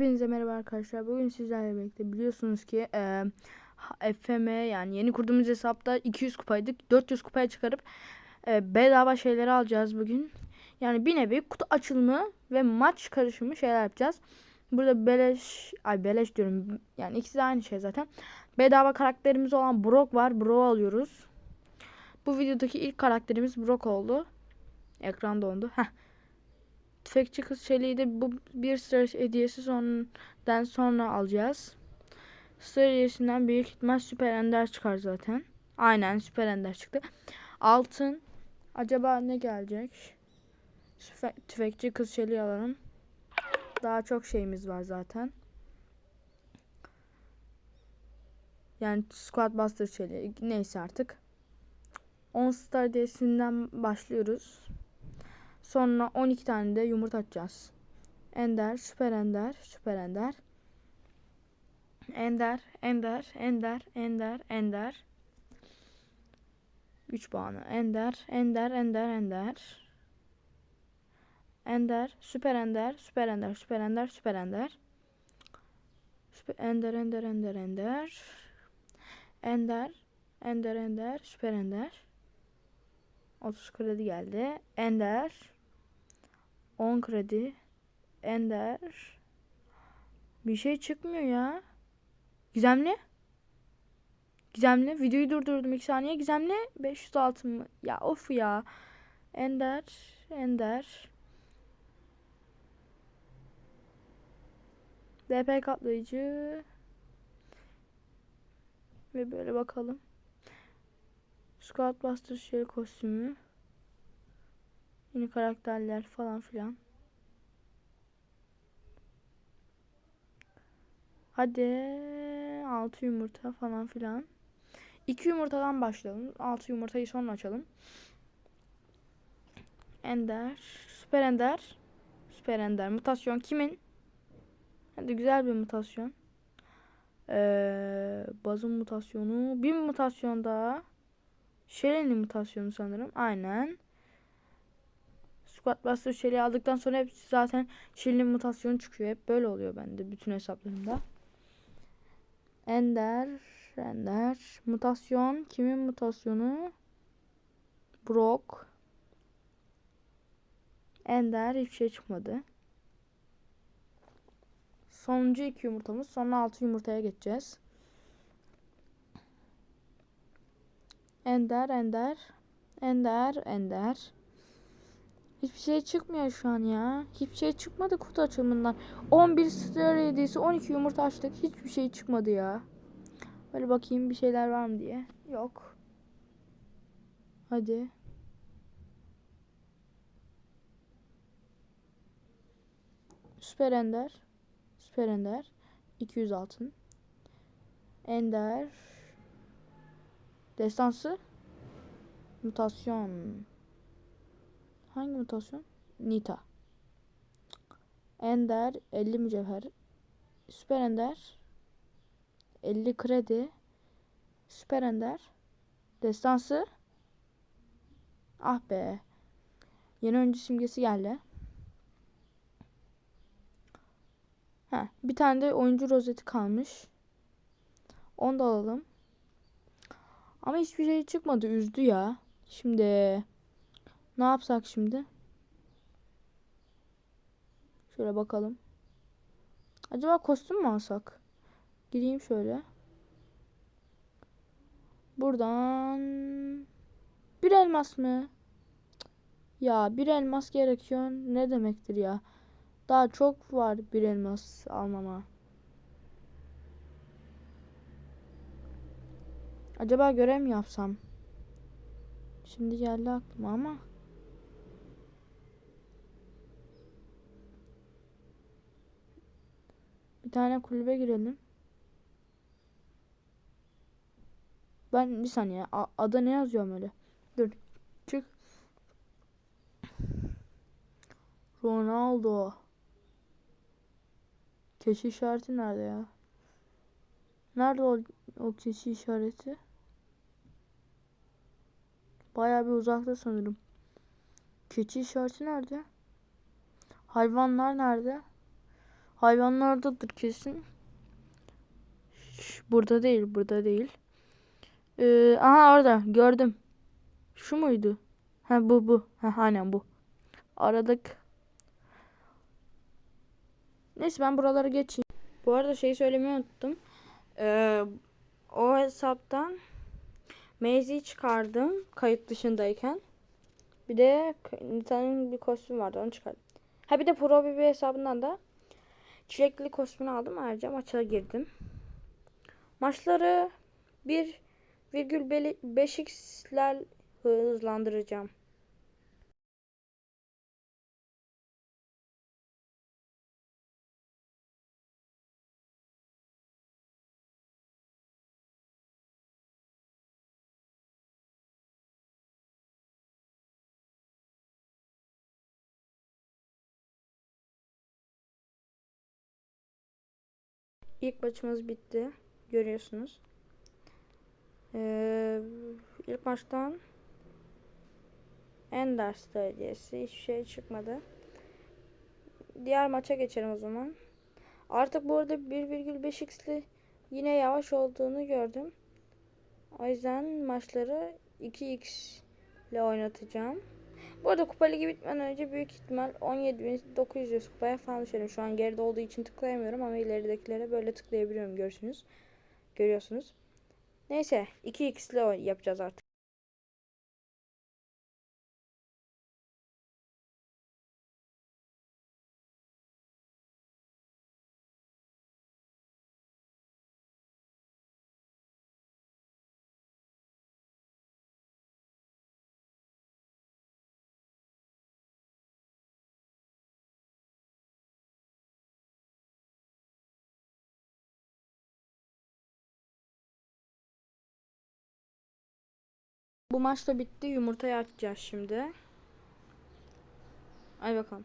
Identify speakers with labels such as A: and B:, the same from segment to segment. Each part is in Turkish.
A: Hepinize merhaba arkadaşlar. Bugün sizlerle birlikte biliyorsunuz ki e, FM yani yeni kurduğumuz hesapta 200 kupaydık. 400 kupaya çıkarıp e, bedava şeyleri alacağız bugün. Yani bir nevi kutu açılımı ve maç karışımı şeyler yapacağız. Burada beleş, ay beleş diyorum. Yani ikisi de aynı şey zaten. Bedava karakterimiz olan Brock var. Brock'u alıyoruz. Bu videodaki ilk karakterimiz Brock oldu. Ekran dondu. Heh. Tüfekçi kız çeliği de bu bir star hediyesi sondan sonra alacağız. Star hediyesinden büyük ihtimal süper ender çıkar zaten. Aynen süper ender çıktı. Altın. Acaba ne gelecek? Tüfe tüfekçi kız çeliği alalım. Daha çok şeyimiz var zaten. Yani Squad Buster çeliği. Neyse artık. 10 star hediyesinden başlıyoruz. Sonra 12 tane de yumurta atacağız. Ender, süper ender, süper ender. Ender, ender, ender, ender, ender. 3 puanı. Ender, ender, ender, ender. Ender, süper ender, süper ender, süper ender, süper ender. Ender, ender, ender, ender. Ender, ender, ender, süper ender. 30 kredi geldi. Ender. 10 kredi. Ender. Bir şey çıkmıyor ya. Gizemli. Gizemli. Videoyu durdurdum 2 saniye. Gizemli 500 altın mı? Ya of ya. Ender. Ender. DP katlayıcı. Ve böyle bakalım. Squad Buster Shell kostümü. Yeni karakterler falan filan. Hadi 6 yumurta falan filan. 2 yumurtadan başlayalım. 6 yumurtayı sonra açalım. Ender. Süper Ender. Süper Ender. Mutasyon kimin? Hadi güzel bir mutasyon. Ee, bazın mutasyonu. Bir mutasyon daha. Shelly'nin mutasyonu sanırım. Aynen. Squad Buster Shelly'i aldıktan sonra hep zaten Shelly'nin mutasyonu çıkıyor. Hep böyle oluyor bende bütün hesaplarımda. Ender, Ender. Mutasyon. Kimin mutasyonu? Brock. Ender. Hiçbir şey çıkmadı. Sonuncu iki yumurtamız. Sonra altı yumurtaya geçeceğiz. Ender, Ender. Ender, Ender. Hiçbir şey çıkmıyor şu an ya. Hiçbir şey çıkmadı kutu açılımından. 11 star hediyesi 12 yumurta açtık. Hiçbir şey çıkmadı ya. Böyle bakayım bir şeyler var mı diye. Yok. Hadi. Süper Ender. Süper Ender. 200 altın. Ender. Destansı. Mutasyon. Hangi mutasyon? Nita. Ender 50 mücevher. Süper Ender 50 kredi. Süper Ender Destansı. Ah be. Yeni oyuncu simgesi geldi. Heh, bir tane de oyuncu rozeti kalmış. Onu da alalım. Ama hiçbir şey çıkmadı. Üzdü ya. Şimdi ne yapsak şimdi? Şöyle bakalım. Acaba kostüm mü alsak? Gireyim şöyle. Buradan bir elmas mı? Ya bir elmas gerekiyor. Ne demektir ya? Daha çok var bir elmas almama. Acaba görev mi yapsam? Şimdi geldi aklıma ama. Bir tane kulübe girelim. Ben bir saniye adı ne yazıyorum öyle. Dur. Çık. Ronaldo. Keşi işareti nerede ya? Nerede o, o keşi işareti? Bayağı bir uzakta sanırım. Keçi işareti nerede? Hayvanlar nerede? Hayvanlardadır kesin. Burada değil, burada değil. Ee, aha orada gördüm. Şu muydu? Ha bu bu. Ha aynen bu. Aradık. Neyse ben buraları geçeyim. Bu arada şeyi söylemeyi unuttum. Ee, o hesaptan Maze'i çıkardım kayıt dışındayken. Bir de Nita'nın bir kostüm vardı onu çıkardım. Ha bir de Pro bir hesabından da çilekli kostümünü aldım. Ayrıca maça girdim. Maçları 1,5x'ler hızlandıracağım. İlk maçımız bitti. Görüyorsunuz. Ee, ilk maçtan Ender Stadiyesi hiçbir şey çıkmadı. Diğer maça geçelim o zaman. Artık bu arada 1,5x'li yine yavaş olduğunu gördüm. O yüzden maçları 2x ile oynatacağım. Bu arada kupa ligi bitmeden önce büyük ihtimal 17.900 kupaya falan düşerim. Şu an geride olduğu için tıklayamıyorum ama ileridekilere böyle tıklayabiliyorum görüyorsunuz. Görüyorsunuz. Neyse 2x ile yapacağız artık. Bu maç da bitti. Yumurtayı açacağız şimdi. Ay bakalım.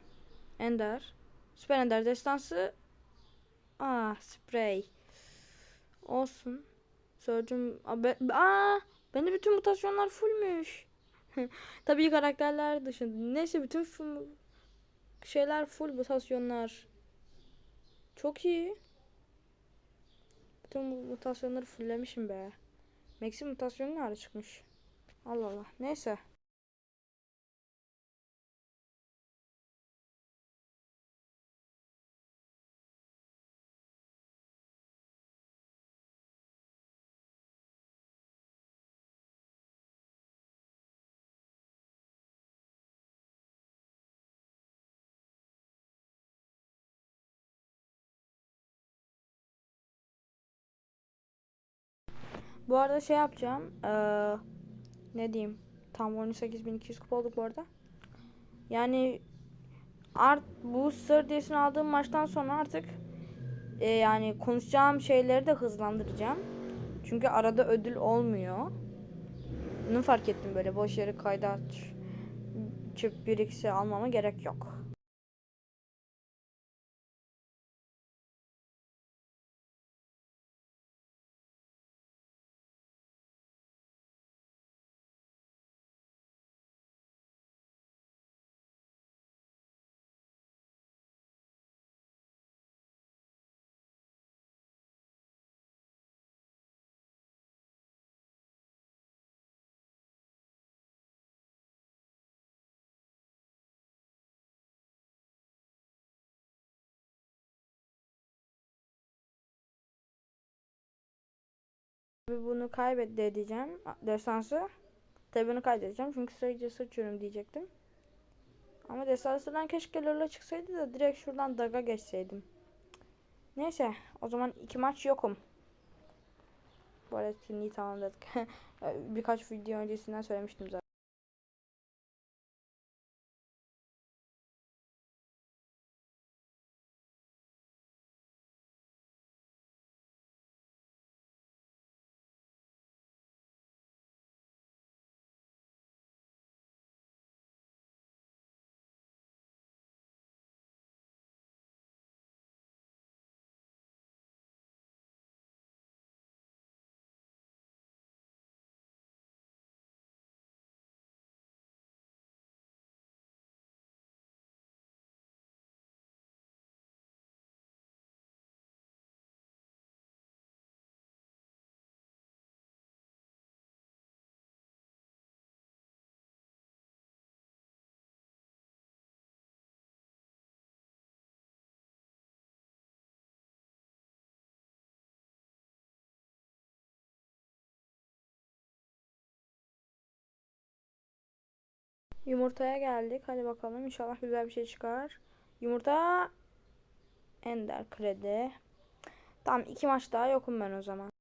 A: Ender. Süper Ender destansı. Aa sprey. Olsun. Sörcüm. Aa bende bütün mutasyonlar fullmüş. Tabii karakterler dışında. Neyse bütün şeyler full mutasyonlar. Çok iyi. Bütün mutasyonları fulllemişim be. Maxi mutasyonu ne ara çıkmış? Allah Allah. Neyse. Bu arada şey yapacağım. Ee, ne diyeyim? Tam 18200 kupa olduk bu arada. Yani art bu sır diyesini aldığım maçtan sonra artık e, yani konuşacağım şeyleri de hızlandıracağım. Çünkü arada ödül olmuyor. Bunu fark ettim böyle boş yere kayda aç. Çöp biriksi almama gerek yok. Bunu kaybet diyeceğim destansı. Tabi bunu kaydedeceğim çünkü sadece sıçıyorum diyecektim. Ama destansıdan keşke Lola çıksaydı da direkt şuradan daga geçseydim. Neyse o zaman iki maç yokum. Bu arada etkinliği tamamladık. Birkaç video öncesinden söylemiştim zaten. Yumurtaya geldik. Hadi bakalım inşallah güzel bir şey çıkar. Yumurta Ender kredi. Tamam iki maç daha yokum ben o zaman.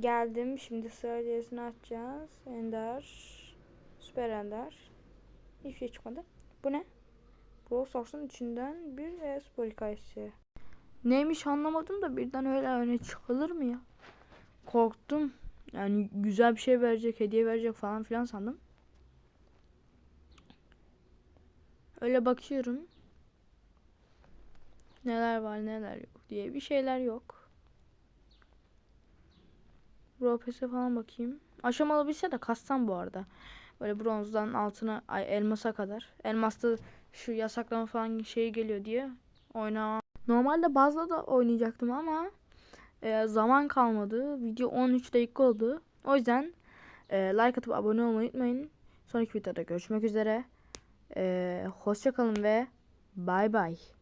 A: Geldim. Şimdi sıra açacağız. Ender. Süper Ender. Hiçbir şey çıkmadı. Bu ne? Brawl Stars'ın içinden bir e-spor hikayesi. Neymiş anlamadım da birden öyle öne çıkılır mı ya? Korktum. Yani güzel bir şey verecek, hediye verecek falan filan sandım. Öyle bakıyorum. Neler var neler yok diye bir şeyler yok. Ropes'e falan bakayım. Aşamalı bilse de kassam bu arada. Böyle bronzdan altına ay elmasa kadar. Elmasta şu yasaklama falan şeyi geliyor diye oyna. Normalde bazda da oynayacaktım ama e, zaman kalmadı. Video 13 dakika oldu. O yüzden e, like atıp abone olmayı unutmayın. Sonraki videoda görüşmek üzere. E, hoşça kalın ve bay bay.